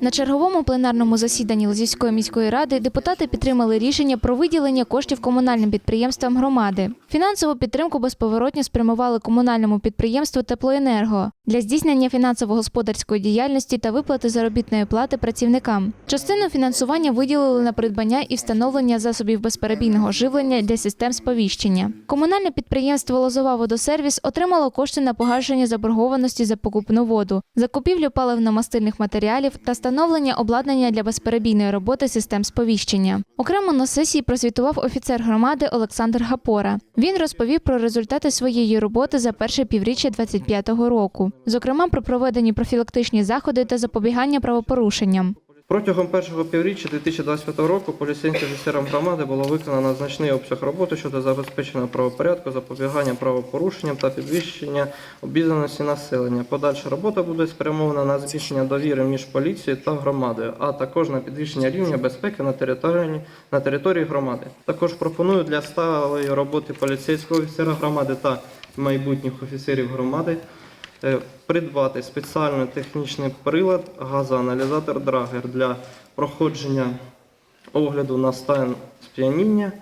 На черговому пленарному засіданні Лозівської міської ради депутати підтримали рішення про виділення коштів комунальним підприємствам громади. Фінансову підтримку безповоротно спрямували комунальному підприємству Теплоенерго для здійснення фінансово-господарської діяльності та виплати заробітної плати працівникам. Частину фінансування виділили на придбання і встановлення засобів безперебійного живлення для систем сповіщення. Комунальне підприємство Лозова водосервіс отримало кошти на погашення заборгованості за покупну воду, закупівлю паливно-мастильних матеріалів та встановлення обладнання для безперебійної роботи систем сповіщення. Окремо на сесії прозвітував офіцер громади Олександр Гапора. Він розповів про результати своєї роботи за перше півріччя 25-го року, зокрема про проведені профілактичні заходи та запобігання правопорушенням. Протягом першого півріччя 2025 року поліцейським офіцерам громади було виконано значний обсяг роботи щодо забезпечення правопорядку, запобігання правопорушенням та підвищення обізнаності населення. Подальша робота буде спрямована на збільшення довіри між поліцією та громадою, а також на підвищення рівня безпеки на території, на території громади. Також пропоную для сталої роботи поліцейського офіцера громади та майбутніх офіцерів громади придбати спеціальний технічний прилад газоаналізатор Драгер для проходження огляду на стан сп'яніння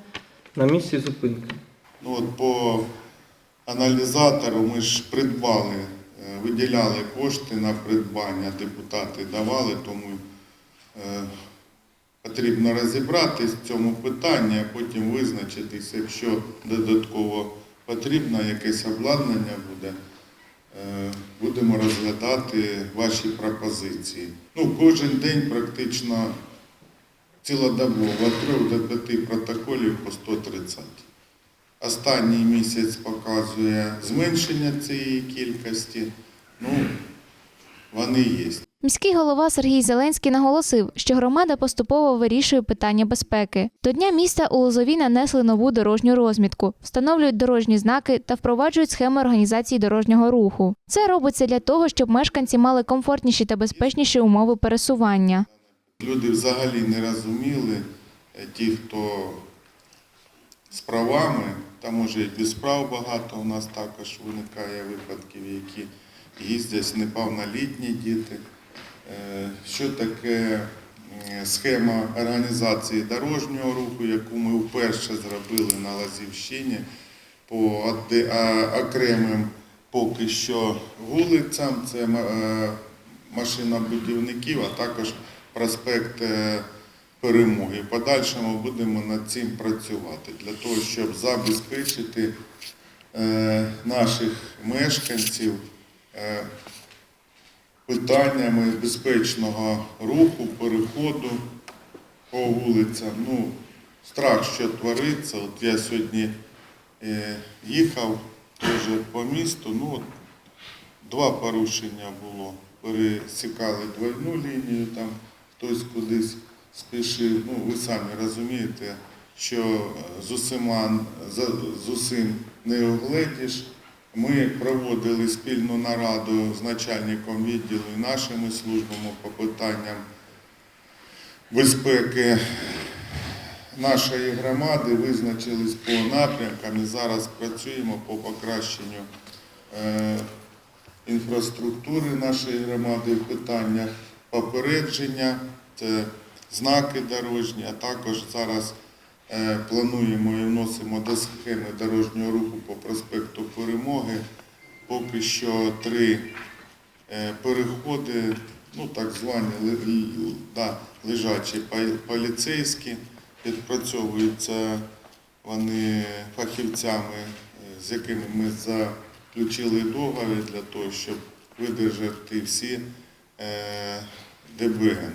на місці зупинки. Ну, от по аналізатору ми ж придбали, е, виділяли кошти на придбання, депутати давали, тому е, потрібно розібратись в цьому питанні, а потім визначитись, якщо додатково потрібно якесь обладнання буде. Е, Будемо розглядати ваші пропозиції. Ну, кожен день практично цілодобово від 3 до 5 протоколів по 130. Останній місяць показує зменшення цієї кількості. Ну, вони є. Міський голова Сергій Зеленський наголосив, що громада поступово вирішує питання безпеки. До дня міста у Лозові нанесли нову дорожню розмітку, встановлюють дорожні знаки та впроваджують схеми організації дорожнього руху. Це робиться для того, щоб мешканці мали комфортніші та безпечніші умови пересування. Люди взагалі не розуміли, е, ті, хто з правами, там може і без прав багато у нас також виникає випадків, які їздять неповнолітні діти. Е, Що таке схема організації дорожнього руху, яку ми вперше зробили на Лазівщині по окремим поки що вулицям, це е, машинобудівників, а також проспект е, Перемоги. Подальшому будемо над цим працювати для того, щоб забезпечити е, наших мешканців е, питаннями безпечного руху, переходу по вулицям. Ну, страх, що твориться. От я сьогодні е, їхав теж по місту. Ну, от два порушення було. Пересікали двойну лінію, там хтось кудись спішив. Ну, ви самі розумієте, що е, з усіма з усім не огледіш. Ми проводили спільну нараду з начальником відділу і нашими службами по питанням безпеки нашої громади, визначились по напрямкам і зараз працюємо по покращенню е, інфраструктури нашої громади в питаннях попередження, це знаки дорожні, а також зараз плануємо і вносимо до схеми дорожнього руху по проспекту Перемоги. Поки що три е, переходи, ну так звані да, лежачі поліцейські, відпрацьовуються вони фахівцями, е, з якими ми заключили договір для того, щоб видержати всі е, ДБН.